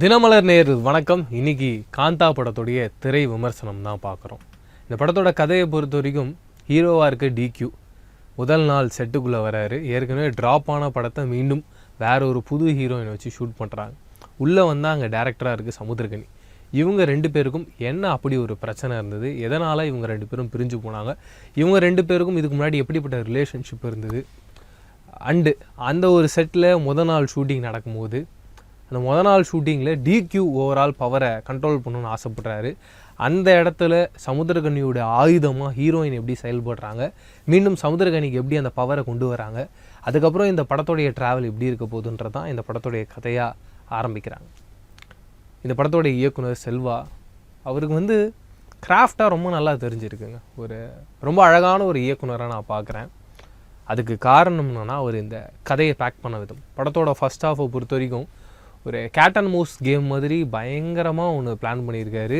தினமலர் நேரு வணக்கம். இன்னைக்கு காந்தா படத்துடைய திரை விமர்சனம் தான் பார்க்குறோம். இந்த படத்தோட கதையை பொறுத்த வரைக்கும் ஹீரோவாக இருக்க டிக்யூ முதல் நாள் செட்டுக்குள்ளே வராரு. ஏற்கனவே ட்ராப் ஆன படத்தை மீண்டும் வேற ஒரு புது ஹீரோயினை வச்சு ஷூட் பண்ணுறாங்க உள்ளே வந்தால் அங்கே டேரக்டராக இருக்குது சமுத்திரகனி இவங்க ரெண்டு பேருக்கும் என்ன அப்படி ஒரு பிரச்சனை இருந்தது? எதனால் இவங்க ரெண்டு பேரும் பிரிஞ்சு போனாங்க? இவங்க ரெண்டு பேருக்கும் இதுக்கு முன்னாடி எப்படிப்பட்ட ரிலேஷன்ஷிப் இருந்தது? அண்டு அந்த ஒரு செட்டில் முத நாள் ஷூட்டிங் நடக்கும்போது அந்த முத நாள் ஷூட்டிங்கில் டிக்யூ ஓவரால் பவரை கண்ட்ரோல் பண்ணணும்னு ஆசைப்படுறாரு. அந்த இடத்துல சமுத்திரகனியோட ஆயுதமாக ஹீரோயின் எப்படி செயல்படுறாங்க? மீண்டும் சமுத்திரகனிக்கு எப்படி அந்த பவரை கொண்டு வராங்க? அதுக்கப்புறம் இந்த படத்தோடைய ட்ராவல் எப்படி இருக்க போகுதுன்றது தான் இந்த படத்தோடைய கதையாக ஆரம்பிக்கிறாங்க. இந்த படத்தோடைய இயக்குனர் செல்வா அவருக்கு வந்து கிராஃப்டாக ரொம்ப நல்லா தெரிஞ்சிருக்குங்க. ஒரு ரொம்ப அழகான ஒரு இயக்குனராக நான் பார்க்குறேன் அதுக்கு காரணம் என்னன்னா அவர் இந்த கதையை பேக் பண்ண விதம். படத்தோட ஃபர்ஸ்ட் ஹாஃபை பொறுத்த வரைக்கும் ஒரு கேட் அண்ட் கேம் மாதிரி பயங்கரமாக ஒன்று பிளான் பண்ணியிருக்காரு.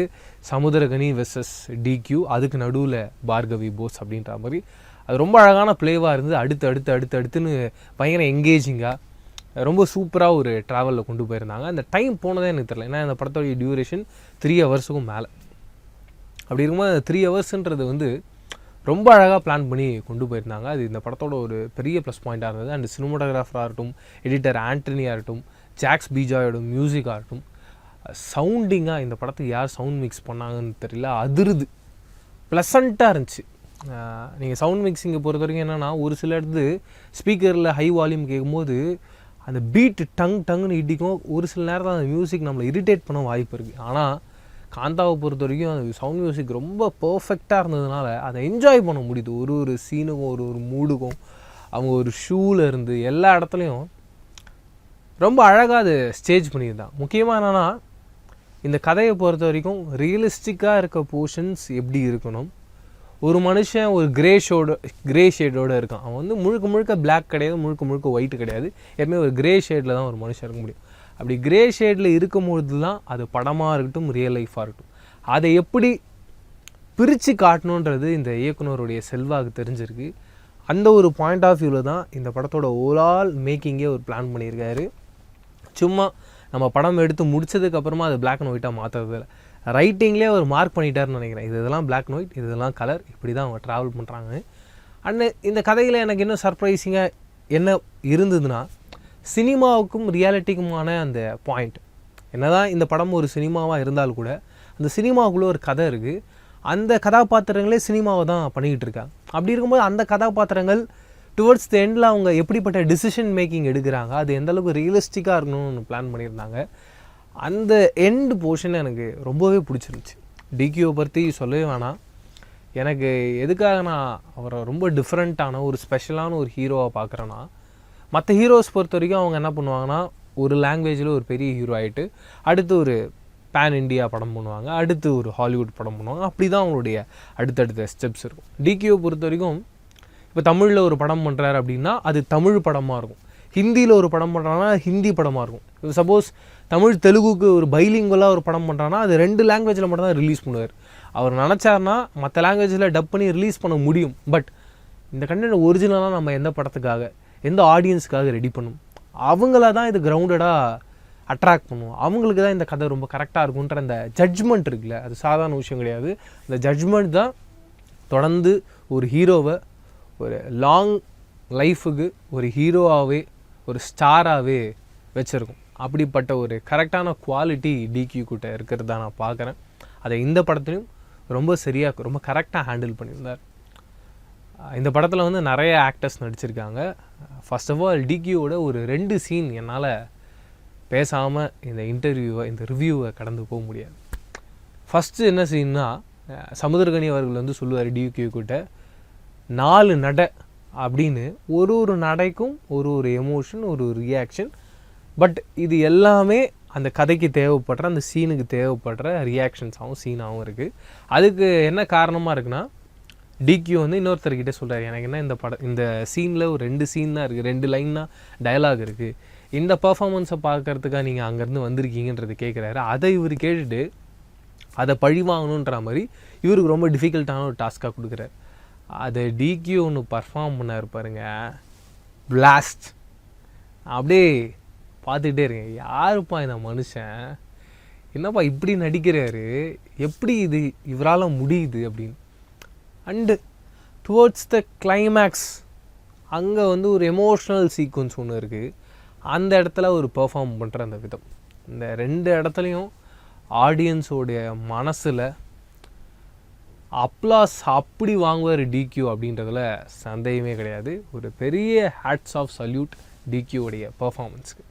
சமுதிரகனி வெர்சஸ் டிக்யூ அதுக்கு நடுவில் பார்கவி போஸ் அப்படின்ற மாதிரி. அது ரொம்ப அழகான ப்ளேவாக இருந்து அடுத்து அடுத்து அடுத்து அடுத்துன்னு பயங்கர எங்கேஜிங்காக ரொம்ப சூப்பராக ஒரு ட்ராவலில் கொண்டு போயிருந்தாங்க. அந்த டைம் போனதே எனக்கு தெரியல. ஏன்னா இந்த படத்தோடைய டியூரேஷன் த்ரீ ஹவர்ஸுக்கும் மேலே. அப்படி இருக்கும்போது த்ரீ ஹவர்ஸுன்றது வந்து ரொம்ப அழகாக பிளான் பண்ணி கொண்டு போயிருந்தாங்க. அது இந்த படத்தோட ஒரு பெரிய ப்ளஸ் பாயிண்ட்டாக இருந்தது. அண்ட் சினிமோட்டோகிராஃபராக இருக்கட்டும் எடிட்டர் ஆண்டனியாக இருக்கட்டும் ஜாக்ஸ் பீஜாயோட மியூசிக்காக இருக்கட்டும் சவுண்டிங்காக இந்த படத்துக்கு யார் சவுண்ட் மிக்ஸ் பண்ணாங்கன்னு தெரியல அதிருது. ப்ளசண்ட்டாக இருந்துச்சு. நீங்கள் சவுண்ட் மிக்ஸிங்கை பொறுத்த வரைக்கும் என்னென்னா ஒரு சில இடத்து ஸ்பீக்கரில் ஹை வால்யூம் கேட்கும்போது அந்த பீட்டு டங் டங்குன்னு இடிக்கும். ஒரு சில நேரத்தில் அந்த மியூசிக் நம்மளை இரிட்டேட் பண்ண வாய்ப்பு இருக்குது ஆனால் காந்தாவை பொறுத்த வரைக்கும் அந்த சவுண்ட் மியூசிக் ரொம்ப பர்ஃபெக்டாக இருந்ததுனால அதை என்ஜாய் பண்ண முடியுது. ஒரு ஒரு சீனுக்கும் ஒரு ஒரு மூடுக்கும் அவங்க ஒரு ஷூவில் இருந்து எல்லா இடத்துலையும் ரொம்ப அழகாக அது ஸ்டேஜ் பண்ணியிருந்தான். முக்கியமாக என்னென்னா இந்த கதையை பொறுத்த வரைக்கும் ரியலிஸ்டிக்காக இருக்க போர்ஷன்ஸ் எப்படி இருக்கணும்? ஒரு மனுஷன் ஒரு கிரே ஷோட கிரே ஷேடோடு இருக்கான். அவன் வந்து முழுக்க முழுக்க பிளாக் கிடையாது முழுக்க முழுக்க ஒயிட் கிடையாது. எப்பவுமே ஒரு கிரே ஷேடில் தான் ஒரு மனுஷன் இருக்க முடியும். அப்படி கிரே ஷேடில் இருக்கும்பொழுது தான் அது படமாக இருக்கட்டும் ரியல் லைஃபாக இருக்கட்டும். அதை எப்படி பிரித்து காட்டணுன்றது இந்த இயக்குனருடைய செல்வாக்கு தெரிஞ்சிருக்கு. அந்த ஒரு பாயிண்ட் ஆஃப் வியூவில் தான் இந்த படத்தோட ஓவரால் மேக்கிங்கே ஒரு பிளான் பண்ணியிருக்காரு. சும்மா நம்ம படம் எடுத்து முடிச்சதுக்கப்புறமா அது பிளாக் அண்ட் ஒயிட்டாக மாற்றுறது இல்லை ரைட்டிங்லேயே அவர் மார்க் பண்ணிட்டாருன்னு நினைக்கிறேன். இது இதெல்லாம் பிளாக் அண்ட் ஒயிட் இது இதெல்லாம் கலர் இப்படி தான் அவங்க ட்ராவல் பண்ணுறாங்க அண்ட் இந்த கதையில் எனக்கு இன்னும் சர்ப்ரைசிங்காக என்ன இருந்ததுன்னா சினிமாவுக்கும் ரியாலிட்டிக்குமான அந்த பாயிண்ட் என்ன தான் இந்த படம் ஒரு சினிமாவாக இருந்தால் கூட அந்த சினிமாவுக்குள்ளே ஒரு கதை இருக்குது அந்த கதாபாத்திரங்களே சினிமாவை தான் பண்ணிக்கிட்டு இருக்காங்க. அப்படி இருக்கும்போது அந்த கதாபாத்திரங்கள் டுவர்ட்ஸ் த எண்டில் அவங்க எப்படிப்பட்ட டிசிஷன் மேக்கிங் எடுக்கிறாங்க அது எந்தளவுக்கு ரியலிஸ்டிக்காக இருக்கணும்னு பிளான் பண்ணியிருந்தாங்க. அந்த எண்டு போர்ஷன் எனக்கு ரொம்பவே பிடிச்சிருந்துச்சு. டிகியோ பற்றி சொல்லவே வேணாம். எனக்கு எதுக்காக நான் அவரை ரொம்ப டிஃப்ரெண்ட்டான ஒரு ஸ்பெஷலான ஒரு ஹீரோவாக பார்க்குறேன்னா மற்ற ஹீரோஸ் பொறுத்த வரைக்கும் அவங்க என்ன பண்ணுவாங்கன்னா ஒரு லாங்குவேஜில் ஒரு பெரிய ஹீரோ ஆகிட்டு அடுத்து ஒரு பேன் இண்டியா படம் பண்ணுவாங்க அடுத்து ஒரு ஹாலிவுட் படம் பண்ணுவாங்க. அப்படி தான் அவங்களுடைய அடுத்தடுத்த ஸ்டெப்ஸ் இருக்கும். டிகியோ பொறுத்த வரைக்கும் இப்போ தமிழில் ஒரு படம் பண்ணுறாரு அப்படின்னா அது தமிழ் படமாக இருக்கும். ஹிந்தியில் ஒரு படம் பண்ணுறாங்கன்னா ஹிந்தி படமாக இருக்கும். இப்போ சப்போஸ் தமிழ் தெலுங்குக்கு ஒரு பைலிங்குவலாக ஒரு படம் பண்ணுறான்னா அது ரெண்டு லாங்குவேஜில் மட்டும் தான் ரிலீஸ் பண்ணுவார். அவர் நினச்சார்னா மற்ற லாங்குவேஜில் டப் பண்ணி ரிலீஸ் பண்ண முடியும். பட் இந்த கண்டென்ட் ஒரிஜினலாக நம்ம எந்த படத்துக்காக எந்த ஆடியன்ஸுக்காக ரெடி பண்ணும்? அவங்கள தான் இது கிரவுண்டடாக அட்ராக்ட் பண்ணுவோம் அவங்களுக்கு தான் இந்த கதை ரொம்ப கரெக்டாக இருக்குன்ற அந்த ஜட்ஜ்மெண்ட் இருக்குல்ல. அது சாதாரண விஷயம் கிடையாது. அந்த ஜட்ஜ்மெண்ட் தான் தொடர்ந்து ஒரு ஹீரோவை ஒரு லாங் லைஃபுக்கு ஒரு ஹீரோவாகவே ஒரு ஸ்டாராகவே வச்சுருக்கும். அப்படிப்பட்ட ஒரு கரெக்டான குவாலிட்டி டிக்யூ கிட்ட இருக்கிறதா நான் பார்க்குறேன். அதை இந்த படத்துலையும் ரொம்ப சரியாக ரொம்ப கரெக்டாக ஹேண்டில் பண்ணியிருந்தார். இந்த படத்தில் வந்து நிறைய ஆக்டர்ஸ் நடிச்சிருக்காங்க. ஃபர்ஸ்ட் ஆஃப் ஆல் டிக்யூவோட ஒரு ரெண்டு சீன் என்னால் பேசாமல் இந்த இன்டர்வியூவை இந்த ரிவ்யூவை கடந்து போக முடியாது. ஃபஸ்ட்டு என்ன சீன்னா சமுத்திரகனி அவர்கள் வந்து சொல்லுவார் டிக்யூ கிட்ட நாலு நடை அப்படின்னு ஒரு ஒரு நடைக்கும் ஒரு ஒரு எமோஷன் ஒரு ஒரு ரியாக்ஷன் பட் இது எல்லாமே அந்த கதைக்கு தேவைப்படுற அந்த சீனுக்கு தேவைப்படுற ரியாக்ஷன்ஸாகவும் சீனாகவும் இருக்குது அதுக்கு என்ன காரணமாக இருக்குன்னா டிக்யூ வந்து இன்னொருத்தர்கிட்ட சொல்கிறார் எனக்கு என்ன இந்த படம் இந்த சீனில் ஒரு ரெண்டு சீன் தான் இருக்குது ரெண்டு லைன் தான் டயலாக் இருக்குது இந்த பர்ஃபாமன்ஸை பார்க்கறதுக்காக நீங்கள் அங்கேருந்து வந்திருக்கீங்கன்றது கேட்குறாரு அதை இவர் கேட்டுட்டு அதை பழி வாங்கணுன்ற மாதிரி இவருக்கு ரொம்ப டிஃபிகல்ட்டான ஒரு டாஸ்க்காக கொடுக்குறாரு. அதை டிக்யூ ஒன்று பர்ஃபார்ம் பண்ணார் பாருங்க. பிளாஸ்ட் அப்படியே பார்த்துக்கிட்டே இருக்கேன் யாருப்பா இந்த மனுஷன்? என்னப்பா இப்படி நடிக்கிறாரு? எப்படி இது இவரால் முடியுது அப்படின்னு. அண்டு டுவர்ட்ஸ் த கிளைமேக்ஸ் அங்கே வந்து ஒரு எமோஷ்னல் சீக்வன்ஸ் ஒன்று இருக்குது அந்த இடத்துல ஒரு பெர்ஃபார்ம் பண்ணுற அந்த விதம். இந்த ரெண்டு இடத்துலையும் ஆடியன்ஸோடைய மனசில் அப்ளாஸ் அப்படி வாங்குவார் டிக்யூ அப்படின்றதுல சந்தேகமே கிடையாது. ஒரு பெரிய ஹேட்ஸ் ஆஃப் சல்யூட் டிக்யூடைய பர்ஃபார்மன்ஸ்க்கு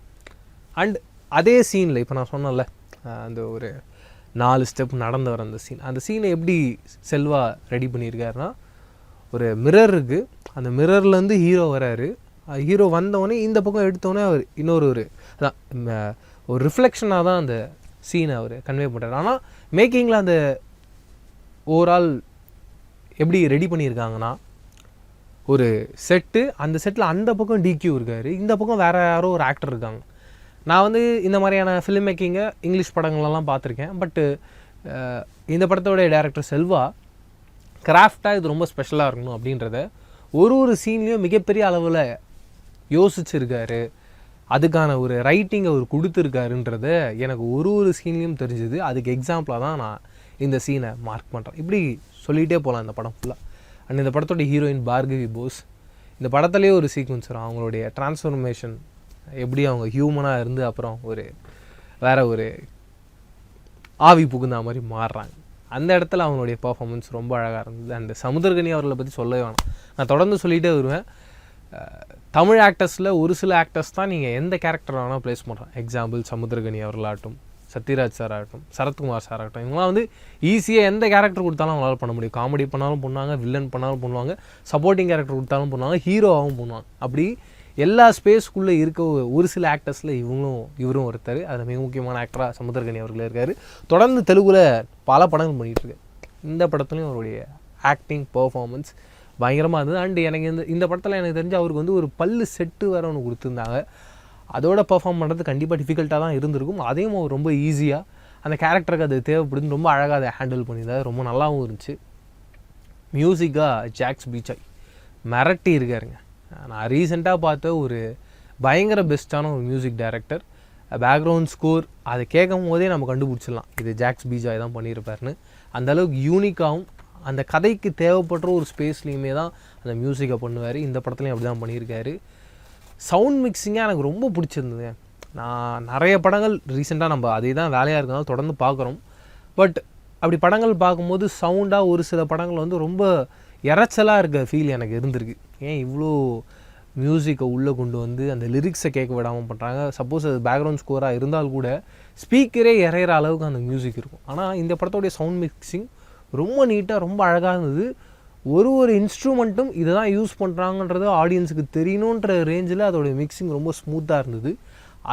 அண்ட் அதே சீனில் இப்போ நான் சொன்னேன்ல அந்த ஒரு நாலு ஸ்டெப் நடந்து வர அந்த சீன் அந்த சீனை எப்படி செல்வா ரெடி பண்ணியிருக்காருன்னா ஒரு மிரர் இருக்குது அந்த மிரர்லேருந்து ஹீரோ வராரு. ஹீரோ வந்தவொடனே இந்த பக்கம் எடுத்தோடனே அவர் இன்னொரு ஒரு அதான் ஒரு ரிஃப்ளெக்ஷனாக தான் அந்த சீனை அவர் கன்வே பண்ணுறாரு ஆனால் மேக்கிங்கில் அந்த ஓவரால் எப்படி ரெடி பண்ணியிருக்காங்கன்னா ஒரு செட்டு அந்த செட்டில் அந்த பக்கம் டிக்யூ இருக்காரு இந்த பக்கம் வேறு யாரோ ஒரு ஆக்டர் இருக்காங்க. நான் வந்து இந்த மாதிரியான ஃபிலிம் மேக்கிங்கை இங்கிலீஷ் படங்களெல்லாம் பார்த்துருக்கேன் பட்டு இந்த படத்தோடைய டேரக்டர் செல்வா கிராஃப்டாக இது ரொம்ப ஸ்பெஷலாக இருக்கணும் அப்படின்றத ஒரு ஒரு சீன்லேயும் மிகப்பெரிய அளவில் யோசிச்சிருக்காரு. அதுக்கான ஒரு ரைட்டிங்கை அவர் கொடுத்துருக்காருன்றத எனக்கு ஒரு ஒரு சீன்லேயும் தெரிஞ்சுது. அதுக்கு எக்ஸாம்பிளாக தான் நான் இந்த சீனை மார்க் பண்ணுறான் இப்படி சொல்லிகிட்டே போகலாம் இந்த படம் ஃபுல்லாக அண்ட் இந்த படத்தோட ஹீரோயின் பார்கவி போஸ் இந்த படத்துலேயே ஒரு சீக்வன்ஸ் வரும். அவங்களுடைய டிரான்ஸ்ஃபர்மேஷன் எப்படி அவங்க ஹியூமனாக இருந்து அப்புறம் ஒரு வேற ஒரு ஆவி புகுந்தா மாதிரி மாறுறாங்க. அந்த இடத்துல அவங்களுடைய பர்ஃபார்மன்ஸ் ரொம்ப அழகாக இருந்தது. அந்த சமுதர்கனி அவர்களை பற்றி சொல்லவே வேணாம். நான் தொடர்ந்து சொல்லிகிட்டே வருவேன். தமிழ் ஆக்டர்ஸில் ஒரு சில ஆக்டர்ஸ் தான் நீங்கள் எந்த கேரக்டர் வேணால் ப்ளேஸ் பண்ணுறோம் எக்ஸாம்பிள் சமுத்திரகனி அவர்களாகட்டும் சத்யராஜ் சார் ஆகட்டும் சரத்குமார் சார் ஆகட்டும் இவங்களாம் வந்து ஈஸியாக எந்த கேரக்டர் கொடுத்தாலும் அவங்களால பண்ண முடியும். காமெடி பண்ணாலும் பண்ணுவாங்க வில்லன் பண்ணாலும் பண்ணுவாங்க சப்போர்ட்டிங் கேரக்டர் கொடுத்தாலும் பண்ணுவாங்க ஹீரோவாகவும் பண்ணுவாங்க. அப்படி எல்லா ஸ்பேஸ்க்குள்ளே இருக்க ஒரு சில ஆக்டர்ஸில் இவங்களும் இவரும் ஒருத்தர். அதில் மிக முக்கியமான ஆக்டராக சமுத்திரகனி அவர்கள் இருக்கார். தொடர்ந்து தெலுங்குல பல படங்கள் பண்ணிகிட்ருக்கு இந்த படத்துலையும் அவருடைய ஆக்டிங் பர்ஃபார்மன்ஸ் பயங்கரமாக இருந்தது. அண்ட் எனக்கு இந்த இந்த படத்தில் எனக்கு தெரிஞ்சு அவருக்கு வந்து ஒரு பல்லு செட்டு வேறு ஒன்று கொடுத்துருந்தாங்க. அதோட பர்ஃபார்ம் பண்ணுறது கண்டிப்பாக டிஃபிகல்ட்டாக தான் இருந்திருக்கும். அதையும் அவர் ரொம்ப ஈஸியாக அந்த கேரக்டருக்கு அது தேவைப்படுதுன்னு ரொம்ப அழகாக அதை ஹேண்டில் பண்ணியிருந்தாரு. ரொம்ப நல்லாவும் இருந்துச்சு. மியூசிக்காக ஜாக்ஸ் பீச்சாய் மிரட்டி இருக்காருங்க. நான் ரீசெண்டாக பார்த்த ஒரு பயங்கர பெஸ்ட்டான ஒரு மியூசிக் டைரக்டர் பேக்ரவுண்ட் ஸ்கோர் அதை கேட்கும் போதே நம்ம கண்டுபிடிச்சிடலாம். இது ஜாக்ஸ் பீஜாய் தான் பண்ணியிருப்பாருன்னு. அந்தளவுக்கு யூனிக்காகவும் அந்த கதைக்கு தேவைப்படுற ஒரு ஸ்பேஸ்லேயுமே தான் அந்த மியூசிக்கை பண்ணுவார். இந்த படத்துலையும் அப்படி தான் பண்ணியிருக்காரு. சவுண்ட் மிக்சிங்காக எனக்கு ரொம்ப பிடிச்சிருந்தது நான் நிறைய படங்கள் ரீசெண்டாக நம்ம அதே தான் வேலையாக இருக்கனால தொடர்ந்து பார்க்குறோம். பட் அப்படி படங்கள் பார்க்கும்போது சவுண்டாக ஒரு சில படங்கள் வந்து ரொம்ப இறைச்சலாக இருக்க ஃபீல் எனக்கு இருந்திருக்கு. ஏன் இவ்வளோ மியூசிக்கை உள்ளே கொண்டு வந்து அந்த லிரிக்ஸை கேட்க விடாமல் பண்ணுறாங்க சப்போஸ் அது பேக்ரவுண்ட் ஸ்கோராக இருந்தால் கூட ஸ்பீக்கரே இறையிற அளவுக்கு அந்த மியூசிக் இருக்கும். ஆனால் இந்த படத்தோடைய சவுண்ட் மிக்சிங் ரொம்ப நீட்டாக ரொம்ப அழகாக இருந்தது. ஒரு ஒரு இன்ஸ்ட்ருமெண்ட்டும் இதை தான் யூஸ் பண்ணுறாங்கன்றது ஆடியன்ஸுக்கு தெரியணுன்ற ரேஞ்சில் அதோடைய மிக்சிங் ரொம்ப ஸ்மூத்தாக இருந்தது.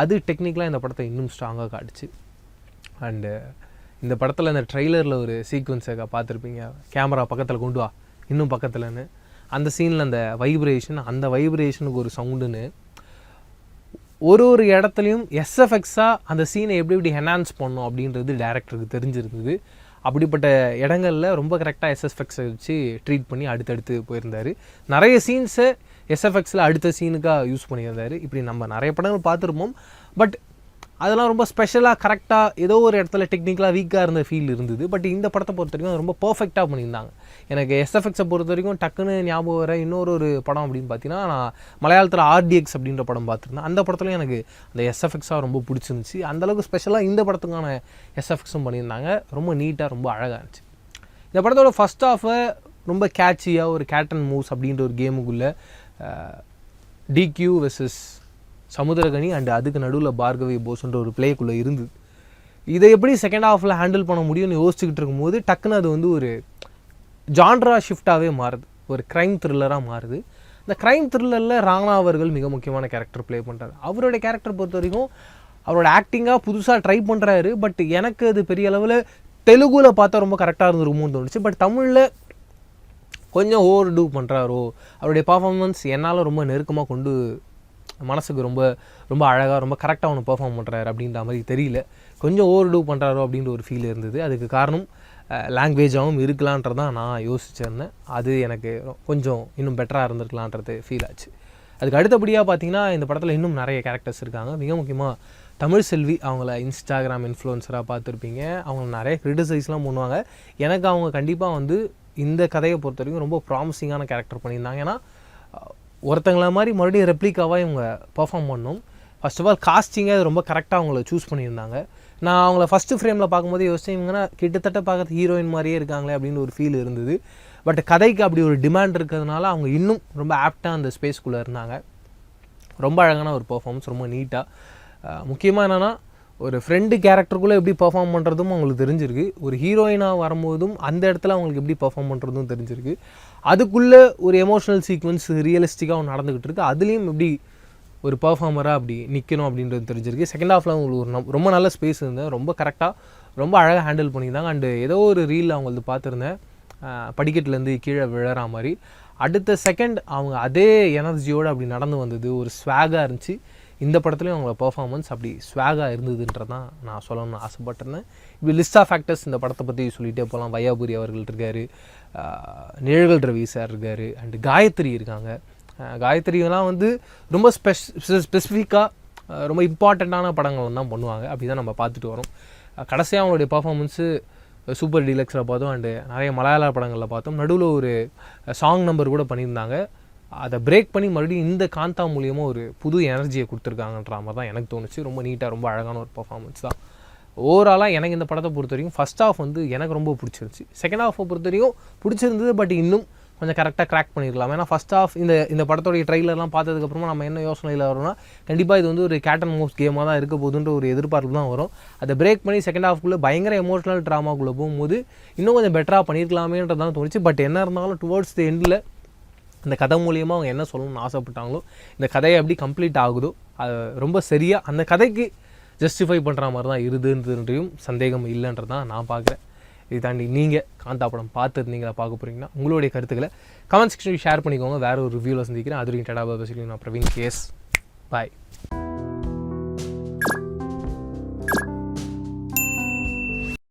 அது டெக்னிக்கலாக இந்த படத்தை இன்னும் ஸ்ட்ராங்காக காட்டுச்சு. அண்டு இந்த படத்தில் இந்த ட்ரெய்லரில் ஒரு சீக்வன்ஸை பார்த்துருப்பீங்க. கேமரா பக்கத்தில் கொண்டு வா இன்னும் பக்கத்தில்னு அந்த சீனில் அந்த வைப்ரேஷன் அந்த வைப்ரேஷனுக்கு ஒரு சவுண்டுன்னு ஒரு ஒரு இடத்துலையும் எஸ்எஃப்எக்ஸாக அந்த சீனை எப்படி எப்படி என்ஹான்ஸ் பண்ணணும் அப்படின்றது டேரக்டருக்கு தெரிஞ்சிருந்தது. அப்படிப்பட்ட இடங்களில் ரொம்ப கரெக்டாக எஸ்எஃப்எக்ஸை வச்சு ட்ரீட் பண்ணி அடுத்தடுத்து போயிருந்தார். நிறைய சீன்ஸை எஸ்எஃப்எக்ஸில் அடுத்த சீனுக்காக யூஸ் பண்ணியிருந்தார். இப்படி நம்ம நிறைய படங்கள் பார்த்துருப்போம். பட் அதெல்லாம் ரொம்ப ஸ்பெஷலாக கரெக்டாக ஏதோ ஒரு இடத்துல டெக்னிக்கலாக வீக்காக இருந்த ஃபீல் இருந்தது. பட் இந்த படத்தை பொறுத்த வரைக்கும் அது ரொம்ப பர்ஃபெக்டாக பண்ணியிருந்தாங்க. எனக்கு எஸ்எஃப்எக்ஸை பொறுத்த வரைக்கும் டக்குன்னு ஞாபகம் வர இன்னொரு ஒரு படம் அப்படின்னு பார்த்தீங்கன்னா நான் மலையாளத்தில் ஆர்டிஎக்ஸ் அப்படின்ற படம் பார்த்துருந்தேன். அந்த படத்துலையும் எனக்கு அந்த எஸ்எஃப்எக்ஸாக ரொம்ப பிடிச்சிருந்துச்சு. அந்தளவுக்கு ஸ்பெஷலாக இந்த படத்துக்கான எஸ்எஃப்எக்ஸும் பண்ணியிருந்தாங்க. ரொம்ப நீட்டாக ரொம்ப அழகாக இருந்துச்சு. இந்த படத்தோட ஃபஸ்ட் ஆஃபை ரொம்ப கேட்சியாக ஒரு கேட் அண்ட் மூவ்ஸ் அப்படின்ற ஒரு கேமுக்குள்ளே டிக்யூ வெர்சஸ் சமுத்திரகனி அண்ட் அதுக்கு நடுவில் பார்கவி போஸ்ன்ற ஒரு பிளேக்குள்ளே இருந்தது. இதை எப்படி செகண்ட் ஹாஃபில் ஹேண்டில் பண்ண முடியும்னு யோசிச்சுக்கிட்டு இருக்கும்போது டக்குன்னு அது வந்து ஒரு ஜான்ரா ஷிஃப்டாகவே மாறுது. ஒரு க்ரைம் த்ரில்லராக மாறுது. இந்த க்ரைம் த்ரில்லரில் ராணா அவர்கள் மிக முக்கியமான கேரக்டர் ப்ளே பண்ணுறாரு அவருடைய கேரக்டர் பொறுத்த வரைக்கும் அவரோட ஆக்டிங்காக புதுசாக ட்ரை பண்ணுறாரு பட் எனக்கு அது பெரிய அளவில் தெலுங்கில் பார்த்தா ரொம்ப கரெக்டாக இருந்திருக்குமோன்னு தோணுச்சு. பட் தமிழில் கொஞ்சம் ஓவர் டூ பண்ணுறாரோ அவருடைய பர்ஃபார்மன்ஸ் என்னால் ரொம்ப நெருக்கமாக கொண்டு மனசுக்கு ரொம்ப ரொம்ப அழகாக ரொம்ப கரெக்டாக ஒன்று பெர்ஃபார்ம் பண்ணுறாரு அப்படின்ற மாதிரி தெரியல. கொஞ்சம் ஓவர் டூ பண்ணுறாரோ அப்படின்ற ஒரு ஃபீல் இருந்தது. அதுக்கு காரணம் லாங்குவேஜாகவும் இருக்கலான்றதான் நான் யோசிச்சிருந்தேன். அது எனக்கு கொஞ்சம் இன்னும் பெட்டராக இருந்திருக்கலான்றது ஃபீல் ஆச்சு. அதுக்கு அடுத்தபடியாக பார்த்தீங்கன்னா இந்த படத்தில் இன்னும் நிறைய கேரக்டர்ஸ் இருக்காங்க. மிக முக்கியமாக தமிழ் செல்வி அவங்கள இன்ஸ்டாகிராம் இன்ஃப்ளூயன்சராக பார்த்துருப்பீங்க. அவங்க நிறைய க்ரிட்டிசைஸ்லாம் பண்ணுவாங்க. எனக்கு அவங்க கண்டிப்பாக வந்து இந்த கதையை பொறுத்த வரைக்கும் ரொம்ப ப்ராமிசிங்கான கேரக்டர் பண்ணியிருந்தாங்க. ஏன்னா ஒருத்தங்கள மாதிரி மறுபடியும் ரெப்ளிகாவாக இவங்க பெர்ஃபார்ம் பண்ணோம். ஃபர்ஸ்ட் ஆஃப் ஆல் காஸ்டிங்கே அது ரொம்ப கரெக்டாக அவங்கள சூஸ் பண்ணியிருந்தாங்க. நான் அவங்கள ஃபஸ்ட்டு ஃப்ரேமில் பார்க்கும்போது யோசிச்சேன் இவங்கன்னா கிட்டத்தட்ட பார்க்கறது ஹீரோயின் மாதிரியே இருக்காங்களே அப்படின்னு ஒரு ஃபீல் இருந்தது. பட் கதைக்கு அப்படி ஒரு டிமாண்ட் இருக்கிறதுனால அவங்க இன்னும் ரொம்ப ஆப்டாக அந்த ஸ்பேஸ்க்குள்ளே இருந்தாங்க. ரொம்ப அழகான ஒரு பர்ஃபார்மன்ஸ் ரொம்ப நீட்டாக முக்கியமாக என்னென்னா ஒரு ஃப்ரெண்டு கேரக்டருக்குள்ளே எப்படி பர்ஃபார்ம் பண்ணுறதும் அவங்களுக்கு தெரிஞ்சிருக்கு. ஒரு ஹீரோயினாக வரும்போதும் அந்த இடத்துல அவங்களுக்கு எப்படி பர்ஃபார்ம் பண்ணுறதும் தெரிஞ்சிருக்கு. அதுக்குள்ளே ஒரு எமோஷனல் சீக்வன்ஸ் ரியலிஸ்டிக்காக நடந்துக்கிட்டு இருக்கு. அதுலேயும் எப்படி ஒரு பர்ஃபார்மராக அப்படி நிற்கணும் அப்படின்றது தெரிஞ்சிருக்கு. செகண்ட் ஹாஃபில் அவங்களுக்கு ஒரு ரொம்ப நல்ல ஸ்பேஸ் இருந்தேன் ரொம்ப கரெக்டாக ரொம்ப அழகாக ஹேண்டில் பண்ணியிருந்தாங்க. அண்டு ஏதோ ஒரு ரீல் அவங்களது பார்த்துருந்தேன். படிக்கட்டிலேருந்து படிக்கட்டுலேருந்து கீழே விழற மாதிரி. அடுத்த செகண்ட் அவங்க அதே எனர்ஜியோடு அப்படி நடந்து வந்தது. ஒரு ஸ்வாகாக இருந்துச்சு. இந்த படத்துலையும் அவங்களோட பெர்ஃபார்மன்ஸ் அப்படி ஸ்வாகாக இருந்ததுன்றதான் நான் சொல்லணும்னு ஆசைப்பட்டிருந்தேன். இப்படி லிஸ்ட் ஆஃப் ஃபேக்டர்ஸ் இந்த படத்தை பற்றி சொல்லிகிட்டே போகலாம் வையாபுரி அவர்கள் இருக்கார் நிழல்கள் ரவி சார் இருக்கார் அண்டு காயத்ரி இருக்காங்க. அஹ் காயத்ரிலாம் வந்து ரொம்ப ஸ்பெஷ் ஸ்பெசிஃபிக்காக ரொம்ப இம்பார்ட்டண்ட்டான படங்கள் தான் பண்ணுவாங்க. அப்படி தான் நம்ம பார்த்துட்டு வரோம். கடைசியாக அவங்களுடைய பர்ஃபார்மன்ஸு சூப்பர் டீலக்ஸில் பார்த்தோம். அண்டு நிறைய மலையாள படங்களில் பார்த்தோம். நடுவில் ஒரு சாங் நம்பர் கூட பண்ணியிருந்தாங்க. அதை பிரேக் பண்ணி மறுபடியும் இந்த காந்தா மூலியமாக ஒரு புது எனர்ஜியை கொடுத்துருக்காங்கன்ற மாதிரி தான் எனக்கு தோணுச்சு. ரொம்ப நீட்டாக ரொம்ப அழகான ஒரு பர்ஃபார்மன்ஸ் தான். ஓவராலாக எனக்கு இந்த படத்தை பொறுத்த வரைக்கும் ஃபஸ்ட் ஹாஃப் வந்து எனக்கு ரொம்ப பிடிச்சிருந்துச்சு. செகண்ட் ஹாஃபை பொறுத்த வரைக்கும் பிடிச்சிருந்தது பட் இன்னும் கொஞ்சம் கரெக்டாக க்ராக் பண்ணியிருக்கலாம் ஏன்னா ஃபஸ்ட் ஆஃப் இந்த இந்த படத்தோடைய ட்ரைலர்லாம் பார்த்ததுக்கப்புறமா நம்ம என்ன யோசனையில் வரும்னா கண்டிப்பாக இது வந்து ஒரு கேட்டன் அண்ட் கேமாக தான் இருக்க போகுதுன்ற ஒரு எதிர்பார்ப்பு தான் வரும். அதை பிரேக் பண்ணி செகண்ட் ஹாஃப்குள்ளே பயங்கர எமோஷனல் ட்ராமாக்குள்ளே போகும்போது இன்னும் கொஞ்சம் பெட்டராக பண்ணியிருக்கலாமேன்றது தான் தோணுச்சு. பட் என்ன இருந்தாலும் டுவர்ட்ஸ் தி எண்டில் இந்த கதை மூலியமாக அவங்க என்ன சொல்லணும்னு ஆசைப்பட்டாங்களோ இந்த கதையை எப்படி கம்ப்ளீட் ஆகுதோ அது ரொம்ப சரியாக அந்த கதைக்கு ஜஸ்டிஃபை பண்ணுற மாதிரி தான் இருதுன்றதுன்றையும் சந்தேகம் இல்லைன்றது தான் நான் பார்க்குறேன். இது தாண்டி நீங்கள் காந்தா படம் பார்த்துருந்தீங்களா பார்க்க போகிறீங்கன்னா உங்களுடைய கருத்துக்களை கமெண்ட் செக்ஷனில் ஷேர் பண்ணிக்கோங்க. வேறு ஒரு ரிவ்யூவில் சந்திக்கிறேன். அது வரைக்கும் டடா பாபா நான் பிரவீன் கேஸ் பாய்